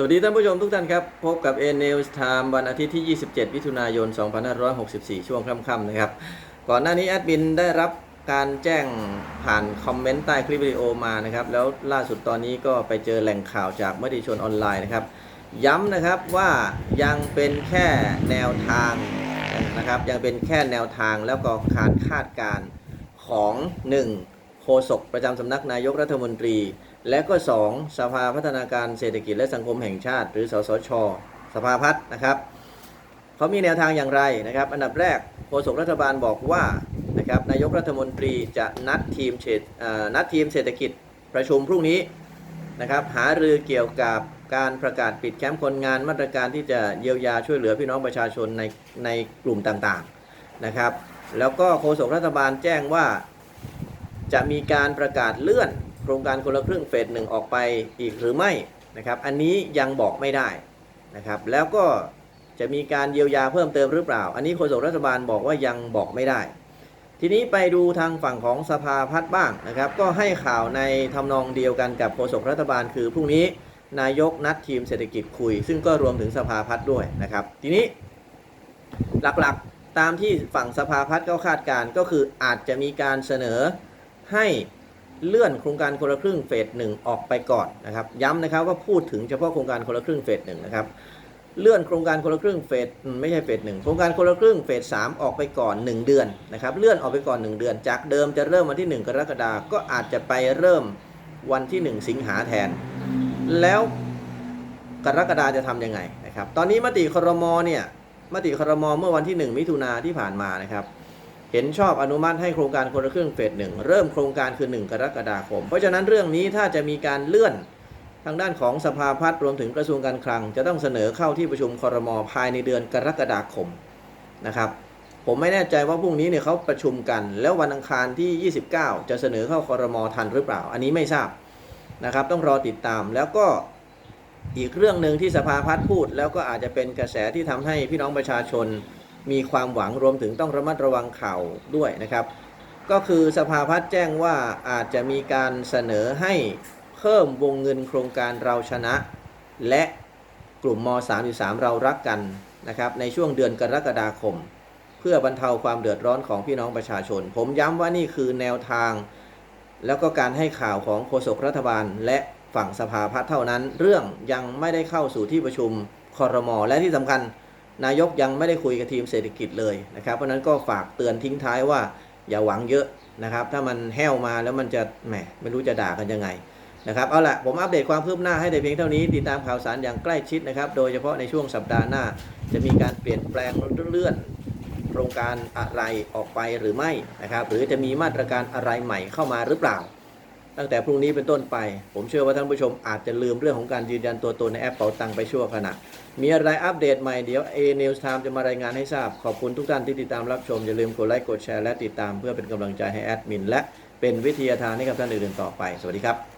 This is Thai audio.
สวัสดีท่านผู้ชมทุกท่านครับ พบกับ n e w s Time วันอาทิตย์ที่ 27 มิถุนายน 2564 ช่วงค่ำๆนะครับ ก่อนหน้านี้แอดมินได้รับการแจ้งผ่านคอมเมนต์ใต้คลิปวิดีโอมานะครับ แล้วล่าสุดตอนนี้ก็ไปเจอแหล่งข่าวจากมติชนออนไลน์นะครับ ย้ำนะครับว่ายังเป็นแค่แนวทางนะครับ ยังเป็นแค่แนวทางแล้วก็การคาดการณ์ของ 1. โฆษกประจำสำนักนายกรัฐมนตรี และก็ 2. สภาพัฒนาการเศรษฐกิจและสังคมแห่งชาติ หรือสสช สภาพัฒน์นะครับเขามีแนวทางอย่างไรนะครับ อันดับแรกโฆษกรัฐบาลบอกว่านะครับนายกรัฐมนตรีจะนัดทีมเศรษฐนัดทีมเศรษฐกิจประชุมพรุ่งนี้นะครับหารือเกี่ยวกับการประกาศปิดแคมป์คนงานมาตรการที่จะเยียวยาช่วยเหลือพี่น้องประชาชนในในกลุ่มต่างๆนะครับ แล้วก็โฆษกรัฐบาลแจ้งว่าจะมีการประกาศเลื่อน ครงการคนละครึ่งเฟสหนึ่งออกไปอีกหรือไม่นะครับอันนี้ยังบอกไม่ได้นะครับแล้วก็จะมีการเยียวยาเพิ่มเติมหรือเปล่า อันนี้โฆษกรัฐบาลบอกว่ายังบอกไม่ได้ ทีนี้ไปดูทางฝั่งของสภาพัฒน์บ้างนะครับก็ให้ข่าวในทำนองเดียวกันกับโฆษกรัฐบาลคือพรุ่งนี้นายกนัดทีมเศรษฐกิจคุย ซึ่งก็รวมถึงสภาพัฒน์ด้วยนะครับ ทีนี้หลักๆตามที่ฝั่งสภาพัฒน์ก็คาดการณ์ก็คืออาจจะมีการเสนอให้ เลื่อนโครงการคนละครึ่งเฟสหนึ่งออกไปก่อนนะครับ ย้ำนะครับว่าพูดถึงเฉพาะโครงการคนละครึ่งเฟสหนึ่งนะครับเลื่อนโครงการคนละครึ่งเฟสไม่ใช่เฟสหนึ่งโครงการคนละครึ่งเฟสสามออกไปก่อน 1 เดือนนะครับเลื่อนออกไปก่อน 1 เดือน จากเดิมจะเริ่มวันที่ 1 กรกฎาคมก็อาจจะไปเริ่มวันที่ 1 สิงหาแทน แล้วกรกฎาจะทำยังไงนะครับตอนนี้มติครมเนี่ยมติครมเมื่อวันที่ 1 มิถุนาที่ผ่านมานะครับ เห็นชอบอนุมัติให้โครงการคนละครึ่งเฟสหนึ่งเริ่มโครงการคือ 1 กรกฎาคม เพราะฉะนั้นเรื่องนี้ถ้าจะมีการเลื่อนทางด้านของสภาพัฒน์รวมถึงกระทรวงการคลัง จะต้องเสนอเข้าที่ประชุมคอรมอภายในเดือนกรกฎาคมนะครับผมไม่แน่ใจว่าพรุ่งนี้เนี่ยเขาประชุมกัน แล้ววันอังคารที่ 29 จะเสนอเข้าคอรมอทันหรือเปล่า อันนี้ไม่ทราบนะครับต้องรอติดตามแล้วก็อีกเรื่องหนึ่งที่สภาพัฒน์พูด แล้วก็อาจจะเป็นกระแสที่ทำให้พี่น้องประชาชน มีความหวังรวมถึงต้องระมัดระวังข่าวด้วยนะครับ ก็คือสภาพัฒน์แจ้งว่าอาจจะมีการเสนอให้เพิ่มวงเงินโครงการเราชนะ และกลุ่มม .33 เรารักกันนะครับในช่วงเดือนกรกฎาคม เพื่อบรรเทาความเดือดร้อนของพี่น้องประชาชน ผมย้ำว่านี่คือแนวทาง แล้วก็การให้ข่าวของโฆษกรัฐบาล และฝั่งสภาพัฒน์เท่านั้น เรื่องยังไม่ได้เข้าสู่ที่ประชุมคอรมอและที่สำคัญ นายกยังไม่ได้คุยกับทีมเศรษฐกิจเลยนะครับ เพราะนั้นก็ฝากเตือนทิ้งท้ายว่าอย่าหวังเยอะนะครับ ถ้ามันแห้วมาแล้วมันจะแหมไม่รู้จะด่ากันยังไงนะครับเอาละผมอัปเดตความคืบหน้าให้แต่เพียงเท่านี้ ติดตามข่าวสารอย่างใกล้ชิดนะครับ โดยเฉพาะในช่วงสัปดาห์หน้า จะมีการเปลี่ยนแปลงเลื่อนโครงการอะไรออกไปหรือไม่นะครับ หรือจะมีมาตรการอะไรใหม่เข้ามาหรือเปล่า ตั้งแต่พรุ่งนี้เป็นต้นไป ผมเชื่อว่าท่านผู้ชมอาจจะลืมเรื่องของการยืนยันตัวตนในแอปเป๋าตังไปชั่วขณะ มีอะไรอัปเดตใหม่เดี๋ยว A News Time จะมารายงานให้ทราบ ขอบคุณทุกท่านที่ติดตามรับชม อย่าลืมกดไลค์กดแชร์และติดตามเพื่อเป็นกำลังใจให้แอดมินและเป็นวิทยาทานให้กับท่านอื่นๆต่อไป สวัสดีครับ